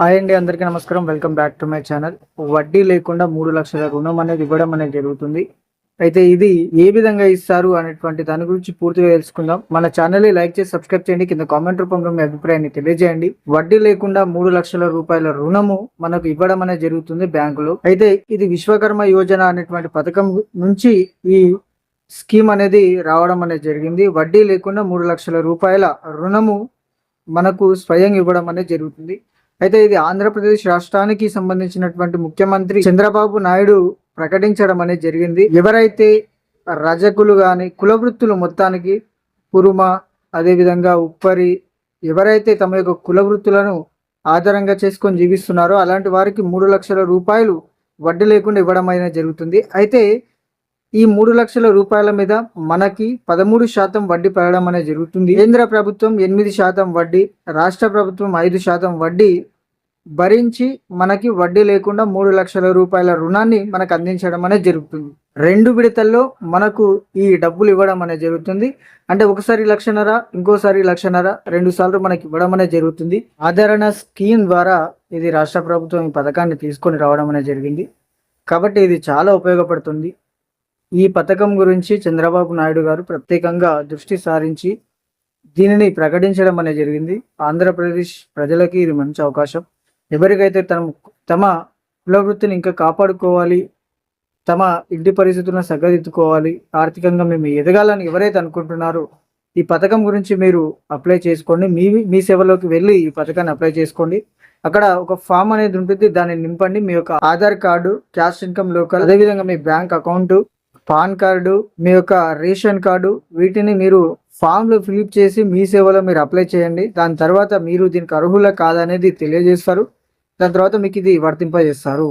Hi అండి అందరికీ నమస్కారం. Welcome back to my channel వడ్డీ లేకుండా మూడు లక్షల రుణం అనేది ఇవ్వడం అనేది జరుగుతుంది. అయితే ఇది ఏ విధంగా ఇస్తారు అనేటువంటి దాని గురించి పూర్తిగా తెలుసుకుందాం. మన ఛానల్ని లైక్ చేసి సబ్స్క్రైబ్ చేయండి. కింద కామెంట్ రూపంలో మీ అభిప్రాయాన్ని తెలియజేయండి. వడ్డీ లేకుండా మూడు లక్షల రూపాయల రుణము మనకు ఇవ్వడం అనేది జరుగుతుంది బ్యాంకులో. అయితే ఇది విశ్వకర్మ యోజన అనేటువంటి పథకం నుంచి ఈ స్కీమ్ అనేది రావడం అనేది జరిగింది. వడ్డీ లేకుండా మూడు లక్షల రూపాయల రుణము మనకు స్వయం ఇవ్వడం అనేది జరుగుతుంది. అయితే ఇది ఆంధ్రప్రదేశ్ రాష్ట్రానికి సంబంధించినటువంటి ముఖ్యమంత్రి చంద్రబాబు నాయుడు ప్రకటించడం అనేది జరిగింది. ఎవరైతే రజకులు కానీ కులవృత్తులు మొత్తానికి కురుమ అదేవిధంగా ఉప్పరి ఎవరైతే తమ యొక్క కులవృత్తులను ఆధారంగా చేసుకొని జీవిస్తున్నారో అలాంటి వారికి మూడు లక్షల రూపాయలు వడ్డీ లేకుండా ఇవ్వడం అనేది జరుగుతుంది. అయితే ఈ మూడు లక్షల రూపాయల మీద మనకి పదమూడు శాతం వడ్డీ పడడం అనేది జరుగుతుంది. కేంద్ర ప్రభుత్వం ఎనిమిది శాతం వడ్డీ రాష్ట్ర ప్రభుత్వం ఐదు శాతం వడ్డీ భరించి మనకి వడ్డీ లేకుండా మూడు లక్షల రూపాయల రుణాన్ని మనకు అందించడం అనేది జరుగుతుంది. రెండు విడతల్లో మనకు ఈ డబ్బులు ఇవ్వడం అనేది జరుగుతుంది. అంటే ఒకసారి లక్షన్నర ఇంకోసారి లక్షన్నర రెండు సార్లు మనకి ఇవ్వడం అనేది జరుగుతుంది. ఆదరణ స్కీమ్ ద్వారా ఇది రాష్ట్ర ప్రభుత్వం ఈ పథకాన్ని తీసుకొని రావడం అనేది జరిగింది. కాబట్టి ఇది చాలా ఉపయోగపడుతుంది. ఈ పథకం గురించి చంద్రబాబు నాయుడు గారు ప్రత్యేకంగా దృష్టి సారించి దీనిని ప్రకటించడం అనేది జరిగింది. ఆంధ్రప్రదేశ్ ప్రజలకి ఇది మంచి అవకాశం. ఎవరికైతే తమ తమ కులవృత్తిని ఇంకా కాపాడుకోవాలి తమ ఇంటి పరిస్థితులను సగ్గదిద్దుకోవాలి ఆర్థికంగా మేము ఎదగాలని ఎవరైతే అనుకుంటున్నారో ఈ పథకం గురించి మీరు అప్లై చేసుకోండి. మీ మీ సేవలోకి వెళ్ళి ఈ పథకాన్ని అప్లై చేసుకోండి. అక్కడ ఒక ఫామ్ అనేది ఉంటుంది దాన్ని నింపండి. మీ యొక్క Aadhaar card cash income local అదేవిధంగా మీ బ్యాంక్ అకౌంట్ పాన్ కార్డు మీ యొక్క రేషన్ కార్డు వీటిని మీరు ఫామ్లు ఫిలిప్ చేసి మీ సేవలో మీరు అప్లై చేయండి. దాని తర్వాత మీరు దీనికి అర్హుల కాదనేది తెలియజేస్తారు. దాని తర్వాత మీకు ఇది వర్తింపజేస్తారు.